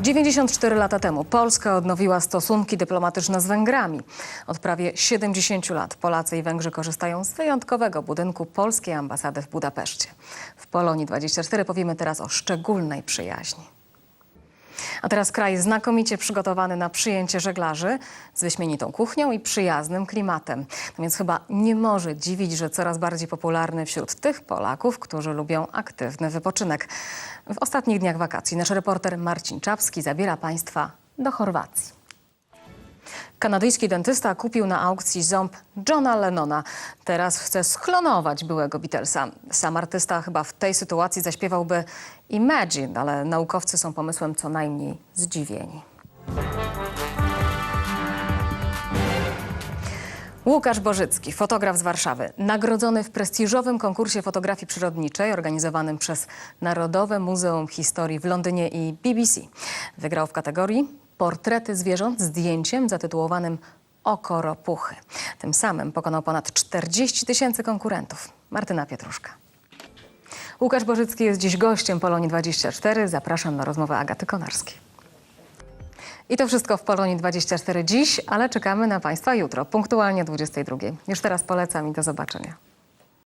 94 lata temu Polska odnowiła stosunki dyplomatyczne z Węgrami. Od prawie 70 lat Polacy i Węgrzy korzystają z wyjątkowego budynku polskiej ambasady w Budapeszcie. W Polonii 24 powiemy teraz o szczególnej przyjaźni. A teraz kraj znakomicie przygotowany na przyjęcie żeglarzy z wyśmienitą kuchnią i przyjaznym klimatem. No więc chyba nie może dziwić, że coraz bardziej popularny wśród tych Polaków, którzy lubią aktywny wypoczynek. W ostatnich dniach wakacji nasz reporter Marcin Czapski zabiera Państwa do Chorwacji. Kanadyjski dentysta kupił na aukcji ząb Johna Lennona. Teraz chce sklonować byłego Beatlesa. Sam artysta chyba w tej sytuacji zaśpiewałby Imagine, ale naukowcy są pomysłem co najmniej zdziwieni. Łukasz Bożycki, fotograf z Warszawy, nagrodzony w prestiżowym konkursie fotografii przyrodniczej organizowanym przez Narodowe Muzeum Historii w Londynie i BBC. Wygrał w kategorii Portrety zwierząt zdjęciem zatytułowanym Oko ropuchy. Tym samym pokonał ponad 40 tysięcy konkurentów. Martyna Pietruszka. Łukasz Bożycki jest dziś gościem Polonii 24. Zapraszam na rozmowę Agaty Konarskiej. I to wszystko w Polonii 24 dziś, ale czekamy na Państwa jutro, punktualnie 22. Już teraz polecam i do zobaczenia.